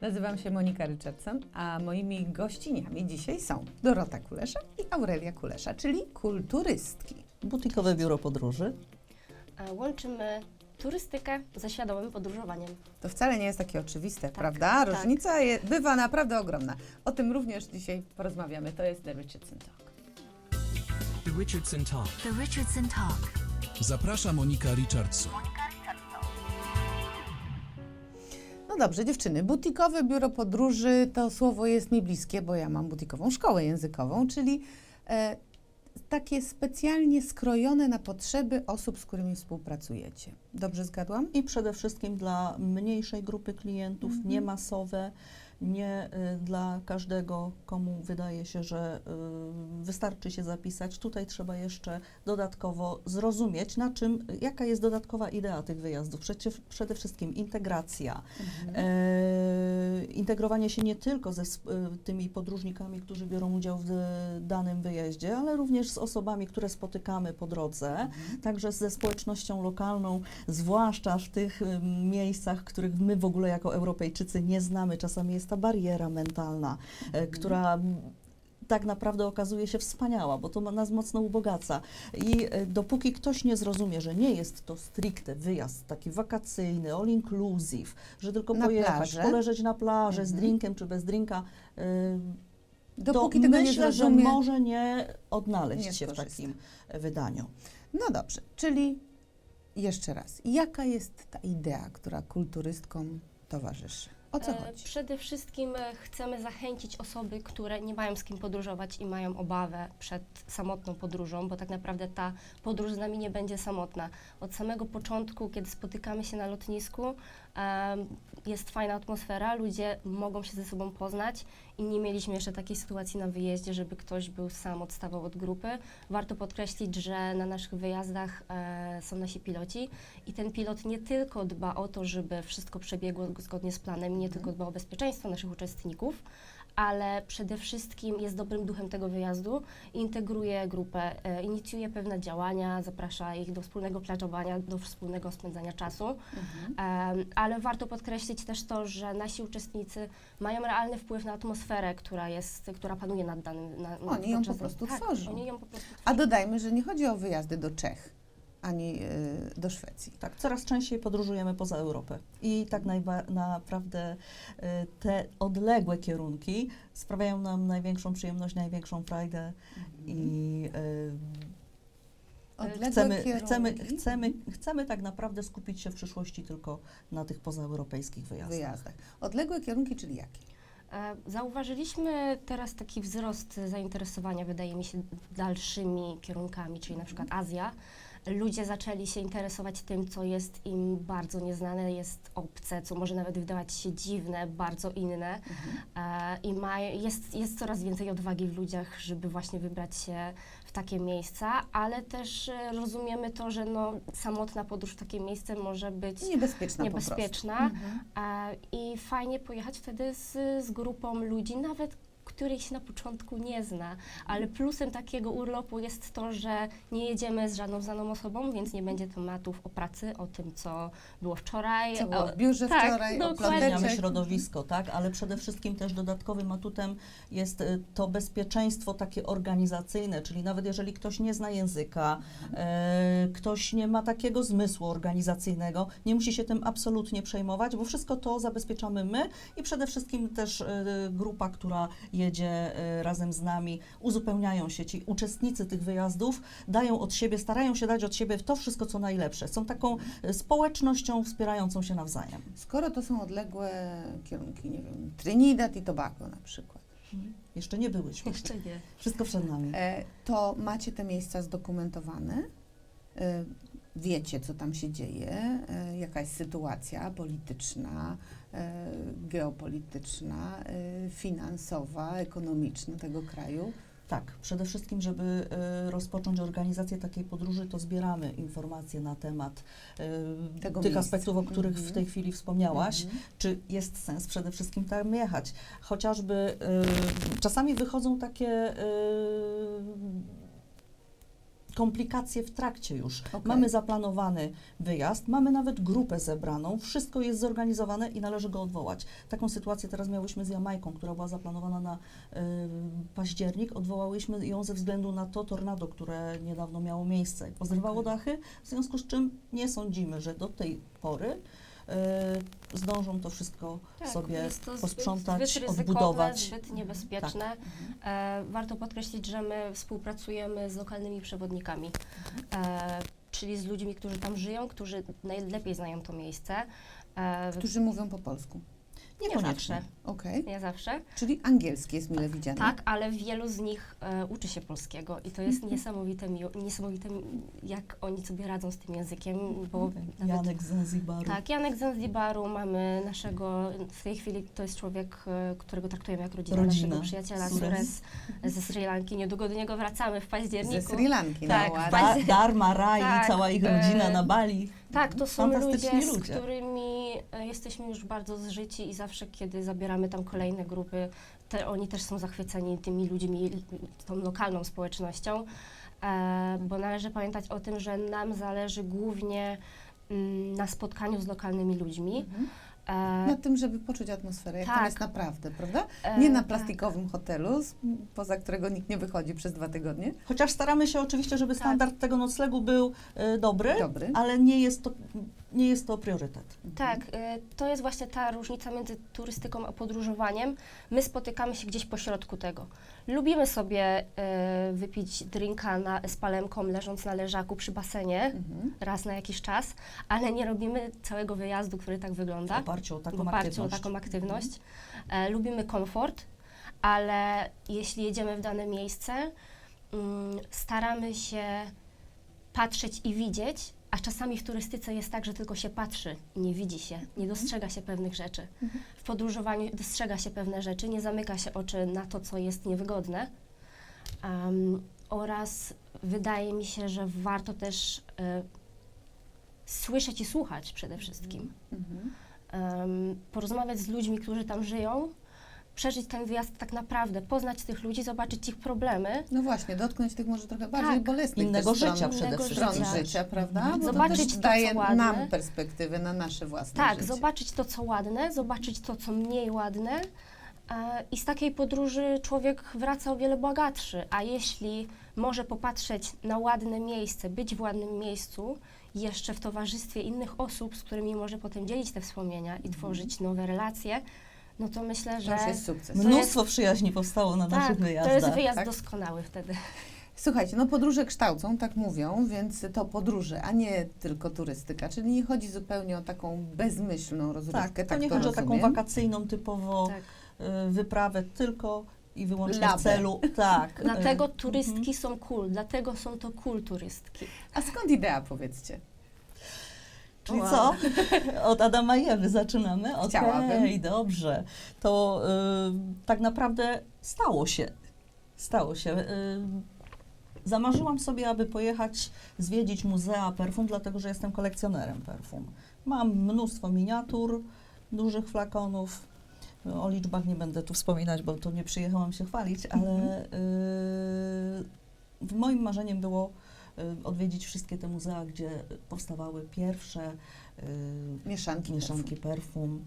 Nazywam się Monika Richardson, a moimi gościniami dzisiaj są Dorota Kulesza i Aurelia Kulesza, czyli kulturystki. Butikowe biuro podróży. Łączymy turystykę ze świadomym podróżowaniem. To wcale nie jest takie oczywiste, Tak, prawda? tak. Różnica je, bywa naprawdę ogromna. O tym również dzisiaj porozmawiamy. To jest The Richardson Talk. The Richardson Talk. The Richardson Talk. Zaprasza Monika Richardson. No dobrze, dziewczyny, butikowe biuro podróży to słowo jest mi bliskie, bo ja mam butikową szkołę językową, czyli e, takie specjalnie skrojone na potrzeby osób, z którymi współpracujecie. Dobrze zgadłam? I przede wszystkim dla mniejszej grupy klientów, Mhm. nie masowe, nie y, dla każdego, komu wydaje się, że y, wystarczy się zapisać. Tutaj trzeba jeszcze dodatkowo zrozumieć, na czym, jaka jest dodatkowa idea tych wyjazdów. Przecie, przede wszystkim integracja. E, integrowanie się nie tylko ze y, tymi podróżnikami, którzy biorą udział w y, danym wyjeździe, ale również z osobami, które spotykamy po drodze, także ze społecznością lokalną, zwłaszcza w tych y, miejscach, których my w ogóle jako Europejczycy nie znamy. Czasami jest ta bariera mentalna, e, która tak naprawdę okazuje się wspaniała, bo to nas mocno ubogaca. I e, dopóki ktoś nie zrozumie, że nie jest to stricte wyjazd taki wakacyjny, all inclusive, że tylko Na pojechać, plażę. poleżeć na plaży z Mhm. drinkiem czy bez drinka, y, Dopóki tego myślę, nie że może nie odnaleźć nie się w takim e, wydaniu. No dobrze, czyli jeszcze raz, jaka jest ta idea, która kulturystkom towarzyszy? O co E, chodzi? Przede wszystkim e, chcemy zachęcić osoby, które nie mają z kim podróżować i mają obawę przed samotną podróżą, bo tak naprawdę ta podróż z nami nie będzie samotna. Od samego początku, kiedy spotykamy się na lotnisku, jest fajna atmosfera, ludzie mogą się ze sobą poznać i nie mieliśmy jeszcze takiej sytuacji na wyjeździe, żeby ktoś był sam, odstawał od grupy. Warto podkreślić, że na naszych wyjazdach e, są nasi piloci i ten pilot nie tylko dba o to, żeby wszystko przebiegło zgodnie z planem, nie tylko dba o bezpieczeństwo naszych uczestników, ale przede wszystkim jest dobrym duchem tego wyjazdu, integruje grupę, e, inicjuje pewne działania, zaprasza ich do wspólnego plażowania, do wspólnego spędzania czasu. Mhm. Ale warto podkreślić też to, że nasi uczestnicy mają realny wpływ na atmosferę, która jest, która panuje nad danym. Na, Oni ją podczas- po prostu tak, tworzą. Oni ją po prostu A tworzą. dodajmy, że nie chodzi o wyjazdy do Czech ani y, do Szwecji. Tak, coraz częściej podróżujemy poza Europę i tak naprawdę y, te odległe kierunki sprawiają nam największą przyjemność, największą frajdę i y, Odległe chcemy, kierunki. chcemy, chcemy, chcemy tak naprawdę skupić się w przyszłości tylko na tych pozaeuropejskich wyjazdach. wyjazdach. Odległe kierunki, czyli jakie? E, Zauważyliśmy teraz taki wzrost zainteresowania, wydaje mi się, dalszymi kierunkami, czyli na przykład Azja. Ludzie zaczęli się interesować tym, co jest im bardzo nieznane, jest obce, co może nawet wydawać się dziwne, bardzo inne. E, I ma, jest, jest coraz więcej odwagi w ludziach, żeby właśnie wybrać się w takie miejsca, ale też e, rozumiemy to, że no, samotna podróż w takie miejsce może być Niebezpieczna niebezpieczna. Mhm. E, I fajnie pojechać wtedy z, z grupą ludzi, nawet których się na początku nie zna. Ale plusem takiego urlopu jest to, że nie jedziemy z żadną znaną osobą, więc nie będzie tematów o pracy, o tym, co było wczoraj. Co było o, w biurze tak, wczoraj, o środowisko, tak, ale przede wszystkim też dodatkowym atutem jest y, to bezpieczeństwo takie organizacyjne, czyli nawet jeżeli ktoś nie zna języka, e, ktoś nie ma takiego zmysłu organizacyjnego, nie musi się tym absolutnie przejmować, bo wszystko to zabezpieczamy my i przede wszystkim też e, grupa, która jedzie e, razem z nami, uzupełniają się ci uczestnicy tych wyjazdów, dają od siebie, starają się dać od siebie to wszystko, co najlepsze. Są taką e, społecznością wspierającą się nawzajem. Skoro to są odległe kierunki, nie wiem, Trinidad i Tobago na przykład, Jeszcze nie byłyśmy. Jeszcze nie. Wszystko przed nami. e, to macie te miejsca zdokumentowane? E, wiecie, co tam się dzieje? E, jaka jest sytuacja polityczna, geopolityczna, e, finansowa, ekonomiczna tego kraju? Tak, przede wszystkim, żeby e, rozpocząć organizację takiej podróży, to zbieramy informacje na temat e, tych miejsca. aspektów, o których Mhm. w tej chwili wspomniałaś. Mhm. Czy jest sens przede wszystkim tam jechać? Chociażby e, czasami wychodzą takie e, komplikacje w trakcie już. Okej. Mamy zaplanowany wyjazd, mamy nawet grupę zebraną, wszystko jest zorganizowane i należy go odwołać. Taką sytuację teraz miałyśmy z Jamajką, która była zaplanowana na y, październik. Odwołałyśmy ją ze względu na to tornado, które niedawno miało miejsce. Pozrywało Okej. dachy, w związku z czym nie sądzimy, że do tej pory zdążą to wszystko Tak, sobie jest to posprzątać, zbyt, zbyt odbudować. zbyt niebezpieczne. Mhm. E, warto podkreślić, że my współpracujemy z lokalnymi przewodnikami, e, czyli z ludźmi, którzy tam żyją, którzy najlepiej znają to miejsce. E, Którzy mówią po polsku. Nie zawsze, Okej. nie zawsze. Czyli angielski jest mile widziany. Tak, ale wielu z nich e, uczy się polskiego i to jest Mhm. niesamowite, miło, niesamowite, jak oni sobie radzą z tym językiem, bo Okej. nawet Janek z Zanzibaru. Tak, Janek z Zanzibaru, mamy naszego, w tej chwili to jest człowiek, e, którego traktujemy jak rodzinę, Rodzina. naszego przyjaciela Sures. Ze Sri Lanki. Niedługo do niego wracamy w Ze październiku. Sri Lanki, Tak, no w ładnie. paździe- Da, Dharma, Rai Tak, i cała ich e, rodzina na Bali. Tak, to są Fantastyczni ludzie, z ludzie. którymi e, jesteśmy już bardzo zżyci i zawsze, kiedy zabieramy tam kolejne grupy, te, oni też są zachwyceni tymi ludźmi, tą lokalną społecznością, e, bo należy pamiętać o tym, że nam zależy głównie mm, na spotkaniu z lokalnymi ludźmi. Mhm. E, Na tym, żeby poczuć atmosferę, jak tam Tak. jest naprawdę, prawda? e, Nie na tak. plastikowym hotelu, z- poza którego nikt nie wychodzi przez dwa tygodnie. Chociaż staramy się oczywiście, żeby Tak. standard tego noclegu był e, dobry, Dobry. ale nie jest to, nie jest to priorytet. Tak, y, to jest właśnie ta różnica między turystyką a podróżowaniem. My spotykamy się gdzieś pośrodku tego. Lubimy sobie y, wypić drinka na, z palemką, leżąc na leżaku przy basenie Mhm. raz na jakiś czas, ale nie robimy całego wyjazdu, który tak W wygląda, oparciu o taką w oparciu aktywność. o taką aktywność. E, lubimy komfort, ale jeśli jedziemy w dane miejsce, mm, staramy się patrzeć i widzieć, a czasami w turystyce jest tak, że tylko się patrzy, nie widzi się, nie dostrzega się pewnych rzeczy. Mhm. W podróżowaniu dostrzega się pewne rzeczy, nie zamyka się oczy na to, co jest niewygodne. Em, oraz wydaje mi się, że warto też e, słyszeć i słuchać przede wszystkim. Mhm. Em, porozmawiać z ludźmi, którzy tam żyją, przeżyć ten wyjazd tak naprawdę, poznać tych ludzi, zobaczyć ich problemy, No właśnie, dotknąć tych może trochę bardziej Tak. bolesnych Innego stron, życia przede Innego wszystkim. stron życia. prawda? Mhm. Bo Zobaczyć to to, też co daje ładne. nam perspektywę na nasze własne Tak, życie. zobaczyć to, co ładne, zobaczyć to, co mniej ładne. e, I z takiej podróży człowiek wraca o wiele bogatszy. A jeśli może popatrzeć na ładne miejsce, być w ładnym miejscu, jeszcze w towarzystwie innych osób, z którymi może potem dzielić te wspomnienia i tworzyć nowe relacje, no to myślę, To że już jest sukces. Mnóstwo przyjaźni powstało na tak, naszych to wyjazdach. jest wyjazd tak? doskonały wtedy. Słuchajcie, no podróże kształcą, tak mówią, więc to podróże, a nie tylko turystyka. Czyli nie chodzi zupełnie o taką bezmyślną rozrywkę, tak, tak, to nie to chodzi o taką rozumiem. wakacyjną typowo Tak. y, wyprawę tylko i wyłącznie Labę. w celu. Tak. Dlatego y, turystki mhm. są cool, dlatego są to cool turystki. A skąd idea, powiedzcie? Czyli Wow. co? Od Adama i Ewy zaczynamy? Okej, Chciałabym. dobrze. To y, tak naprawdę stało się. Stało się. Y, zamarzyłam sobie, aby pojechać zwiedzić muzea perfum, dlatego że jestem kolekcjonerem perfum. Mam mnóstwo miniatur, dużych flakonów. O liczbach nie będę tu wspominać, bo to nie przyjechałam się chwalić, ale y, w moim marzeniem było y, odwiedzić wszystkie te muzea, gdzie powstawały pierwsze y, Mieszanki. mieszanki perfum.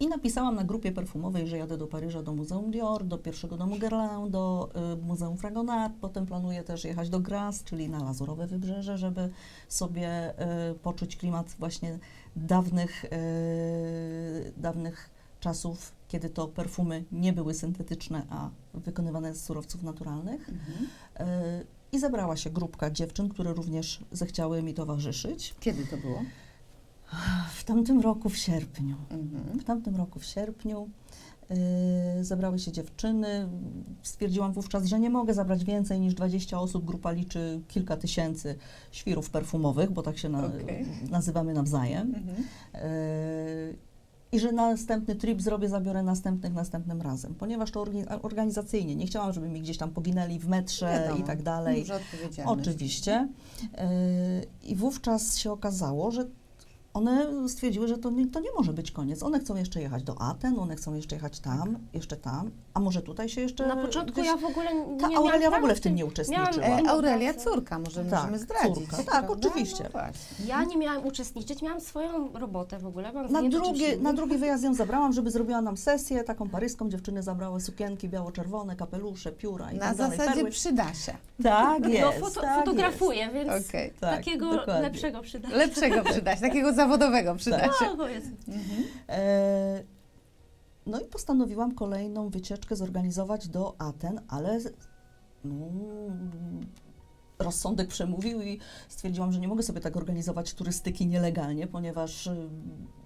I napisałam na grupie perfumowej, że jadę do Paryża, do Muzeum Dior, do pierwszego domu Guerlain, do y, Muzeum Fragonard. Potem planuję też jechać do Grasse, czyli na Lazurowe Wybrzeże, żeby sobie y, poczuć klimat właśnie dawnych, y, dawnych czasów, kiedy to perfumy nie były syntetyczne, a wykonywane z surowców naturalnych. Mhm. Y, I zebrała się grupka dziewczyn, które również zechciały mi towarzyszyć. Kiedy to było? W tamtym roku w sierpniu. Mhm. W tamtym roku w sierpniu yy, zebrały się dziewczyny. Stwierdziłam wówczas, że nie mogę zabrać więcej niż 20 osób. Grupa liczy kilka tysięcy świrów perfumowych, bo tak się na, Okej. nazywamy nawzajem. Mhm. Yy, I że następny trip zrobię, zabiorę następnych następnym razem, ponieważ to organizacyjnie nie chciałam, żeby mi gdzieś tam poginęli w metrze Wiadomo. i tak dalej. Duża odpowiedzialność. Oczywiście. Yy, I wówczas się okazało, że one stwierdziły, że to nie, to nie może być koniec. One chcą jeszcze jechać do Aten, one chcą jeszcze jechać tam, jeszcze tam, a może tutaj się jeszcze... Na początku gdzieś- ja w ogóle nie Ta Aurelia w ogóle w tym nie uczestniczyła. Miałam E, Aurelia, córka, może Tak, możemy zdradzić. córka. Tak, prawda? oczywiście. No. Ja nie miałam uczestniczyć, miałam swoją robotę w ogóle. Na zajęte czymś drugi, innym. na drugi wyjazd ją zabrałam, żeby zrobiła nam sesję taką paryską. Dziewczyny zabrały sukienki biało-czerwone, kapelusze, pióra i Na tak dalej. zasadzie perły. przyda się. Tak No, jest, foto, tak fotografuję, więc Okej. Tak, takiego dokładnie. lepszego przyda. Lepszego przyda się, takiego zawodowego przyda Tak. się. No, powiedzmy. E, no i postanowiłam kolejną wycieczkę zorganizować do Aten, ale no, rozsądek przemówił i stwierdziłam, że nie mogę sobie tak organizować turystyki nielegalnie, ponieważ y,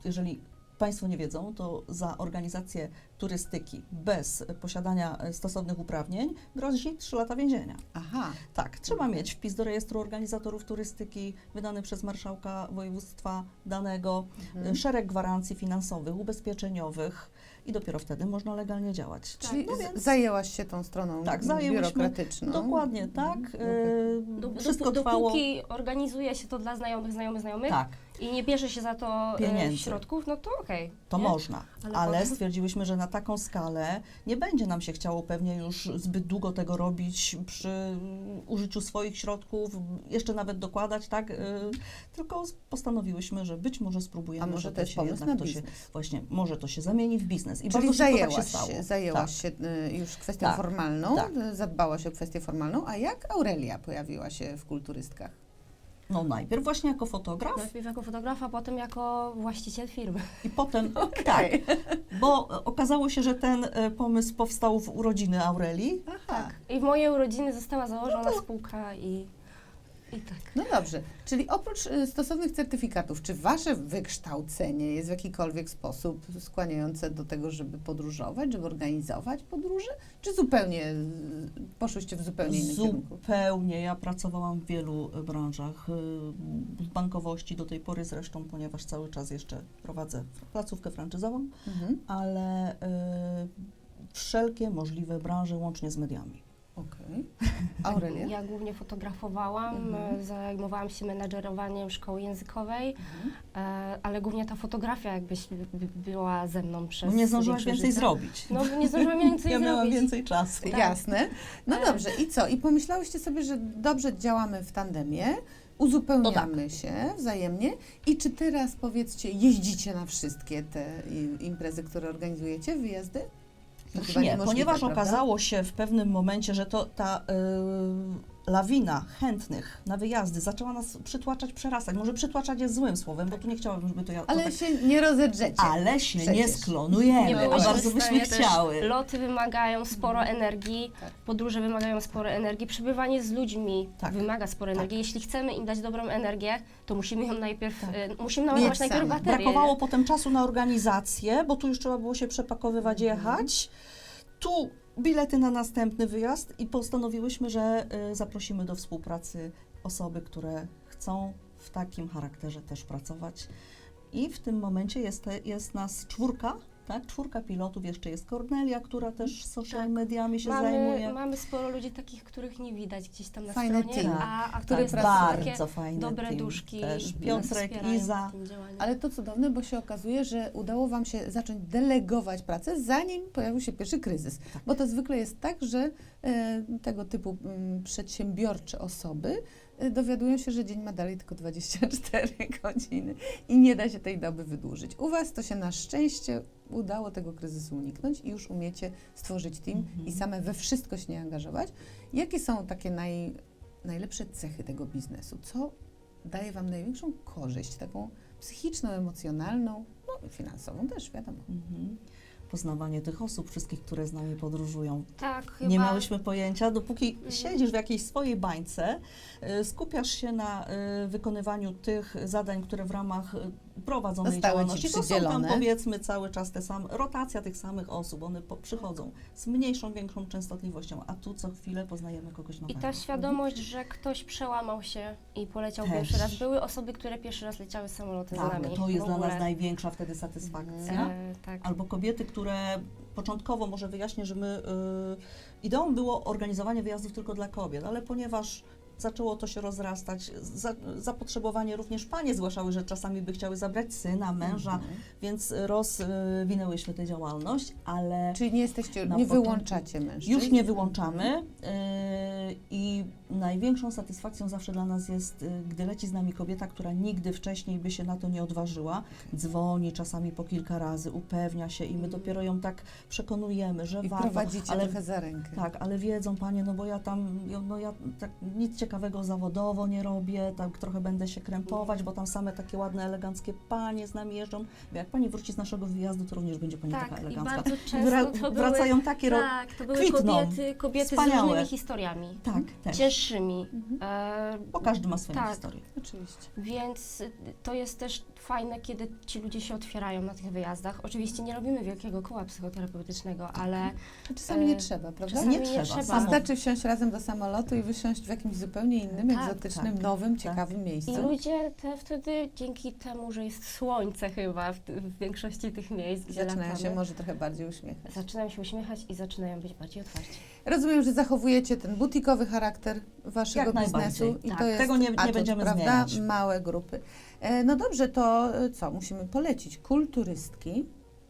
jeżeli Państwo nie wiedzą, to za organizację turystyki bez posiadania e, stosownych uprawnień grozi 3 lata więzienia. Aha. Tak, trzeba mieć wpis do rejestru organizatorów turystyki wydany przez marszałka województwa danego, Mhm. szereg gwarancji finansowych, ubezpieczeniowych i dopiero wtedy można legalnie działać. Czyli no z- więc zajęłaś się tą stroną Tak, biurokratyczną. dokładnie tak. Mhm. y, Dop- wszystko dopó- trwało. Dopóki organizuje się to dla znajomych, znajomych, znajomych Tak, i nie bierze się za to e, Pieniędzy. środków, no to okej. to nie? można, Ale ale, potem- stwierdziłyśmy, że na taką skalę nie będzie nam się chciało pewnie już zbyt długo tego robić przy użyciu swoich środków, jeszcze nawet dokładać, tak? y, Tylko postanowiłyśmy, że być może spróbujemy, A może że to jest się pomysł jednak na to się biznes? właśnie może to się zamieni w biznes. I Czyli bardzo tak się zajęłaś stało. się, zajęłaś się y, już kwestią Tak, formalną, tak. zadbałaś o kwestię formalną, a jak Aurelia pojawiła się w kulturystkach? No najpierw właśnie jako fotograf Najpierw jako fotograf, a potem jako właściciel firmy. i potem tak, bo e, okazało się, że ten e, pomysł powstał w urodziny Aurelii. Aha. I w mojej urodziny została założona spółka i, i tak. No dobrze, czyli oprócz y, stosownych certyfikatów, czy wasze wykształcenie jest w jakikolwiek sposób skłaniające do tego, żeby podróżować, żeby organizować podróże, czy zupełnie y, poszłyście w zupełnie innym kierunku? Zupełnie. Ja pracowałam w wielu e, branżach, y, w bankowości do tej pory zresztą, ponieważ cały czas jeszcze prowadzę placówkę franczyzową, Mhm. ale y, wszelkie możliwe branże łącznie z mediami. Okej. Aurelia? Ja głównie fotografowałam, Mhm. e, zajmowałam się menadżerowaniem szkoły językowej, Mhm. e, ale głównie ta fotografia jakbyś by- by była ze mną przez nie zdążyłaś więcej życia. zrobić. No nie zdążyłam więcej ja miałam zrobić. więcej czasu. Tak. Jasne. No E. dobrze, i co? I pomyślałyście sobie, że dobrze działamy w tandemie, uzupełniamy No się wzajemnie i czy teraz, powiedzcie, jeździcie na wszystkie te imprezy, które organizujecie, wyjazdy? To Już nie, ponieważ prawda? okazało się w pewnym momencie, że to ta y, lawina chętnych na wyjazdy zaczęła nas przytłaczać, przerastać. Może przytłaczać jest złym słowem, bo tu nie chciałabym, żeby to ja... Ale tak, się nie rozedrzecie. ale się nie Przecież. sklonujemy, Nie a bardzo byśmy chciały. Loty wymagają sporo energii, Tak. podróże wymagają sporo energii, przebywanie z ludźmi Tak. wymaga sporo Tak. energii. Jeśli chcemy im dać dobrą energię, to musimy ją najpierw, Tak. e, musimy naładować Mieć najpierw baterię. Brakowało potem czasu na organizację, bo tu już trzeba było się przepakowywać, Mhm. jechać. Tu bilety na następny wyjazd i postanowiłyśmy, że y, zaprosimy do współpracy osoby, które chcą w takim charakterze też pracować. I w tym momencie jest, jest nas czwórka, tak? Czwórka pilotów, jeszcze jest Kornelia, która też social Tak. mediami się Mamy, zajmuje. mamy sporo ludzi takich, których nie widać gdzieś tam na Fajny stronie, team. a, a Tak, które jest pracują. takie bardzo fajne dobre team. duszki Też Piotrek, Iza. Ale to cudowne, bo się okazuje, że udało Wam się zacząć delegować pracę, zanim pojawił się pierwszy kryzys. Bo to zwykle jest tak, że e, tego typu mm, przedsiębiorcze osoby e, dowiadują się, że dzień ma dalej tylko 24 godziny i nie da się tej doby wydłużyć. U Was to się na szczęście udało tego kryzysu uniknąć i już umiecie stworzyć team Mhm. i same we wszystko się nie angażować. Jakie są takie naj, najlepsze cechy tego biznesu? Co daje Wam największą korzyść, taką psychiczną, emocjonalną, no i finansową też, wiadomo. Mhm. Poznawanie tych osób, wszystkich, które z nami podróżują. Tak, chyba Nie miałyśmy pojęcia, dopóki Mhm. siedzisz w jakiejś swojej bańce, y, skupiasz się na y, wykonywaniu tych zadań, które w ramach y, prowadzonej Zostały ci działalności, to są tam powiedzmy cały czas te same, rotacja tych samych osób, one po, przychodzą z mniejszą, większą częstotliwością, a tu co chwilę poznajemy kogoś I nowego. ta świadomość, że ktoś przełamał się i poleciał Też. pierwszy raz. Były osoby, które pierwszy raz leciały samolotem z Tak, nami. to jest dla nas największa wtedy satysfakcja. E, tak. Albo kobiety, które początkowo może wyjaśnię, że my y, ideą było organizowanie wyjazdów tylko dla kobiet, ale ponieważ zaczęło to się rozrastać. Za, zapotrzebowanie również panie zgłaszały, że czasami by chciały zabrać syna, męża, Mhm. więc rozwinęłyśmy tę działalność, ale Czyli nie jesteście, nie początku- wyłączacie mężczyzn? już nie wyłączamy yy, i największą satysfakcją zawsze dla nas jest, yy, gdy leci z nami kobieta, która nigdy wcześniej by się na to nie odważyła, dzwoni czasami po kilka razy, upewnia się i my dopiero ją tak przekonujemy, że I warto. prowadzicie ale trochę za rękę. tak, ale wiedzą panie, no bo ja tam, no ja tak nic ciekawego zawodowo nie robię, tak trochę będę się krępować, bo tam same takie ładne, eleganckie panie z nami jeżdżą. Bo jak pani wróci z naszego wyjazdu, to również będzie pani taka Tak, i elegancka. bardzo Wra- często to były, wracają takie ro- tak, to były kwitną. kobiety, kobiety z różnymi historiami, Tak, też. cięższymi. Mhm. E, Bo każdy ma swoją Tak. historię. Oczywiście. Więc to jest też fajne, kiedy ci ludzie się otwierają na tych wyjazdach. Oczywiście nie robimy wielkiego koła psychoterapeutycznego, ale Czasami nie E, trzeba, prawda? czasami Nie nie, trzeba, Wystarczy wsiąść razem do samolotu i wysiąść w jakimś zupełnie innym, Tak, egzotycznym, tak, nowym, tak. ciekawym I miejscu. ludzie te wtedy dzięki temu, że jest słońce chyba w, w większości tych miejsc, gdzie Zaczynają latamy, się może trochę bardziej uśmiechać. zaczynają się uśmiechać i zaczynają być bardziej otwarci. Rozumiem, że zachowujecie ten butikowy charakter waszego Jak biznesu i tak. to jest Tego nie- nie atut, będziemy prawda? zmieniać. Małe grupy. E, no dobrze, to e, co? Musimy polecić kulturystki.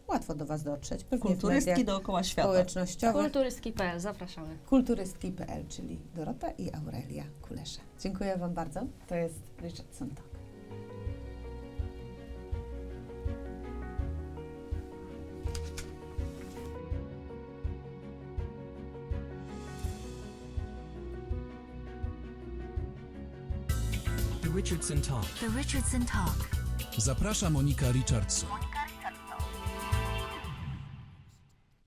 Łatwo do was dotrzeć, pewnie Kulturystki dookoła świata. społecznościowych. Kulturystki.pl, zapraszamy. Kulturystki.pl, czyli Dorota i Aurelia Kulesza. Dziękuję wam bardzo. To jest Richardson Talk. Richardson Talk. The Richardson Talk. Zaprasza Monika Richardson.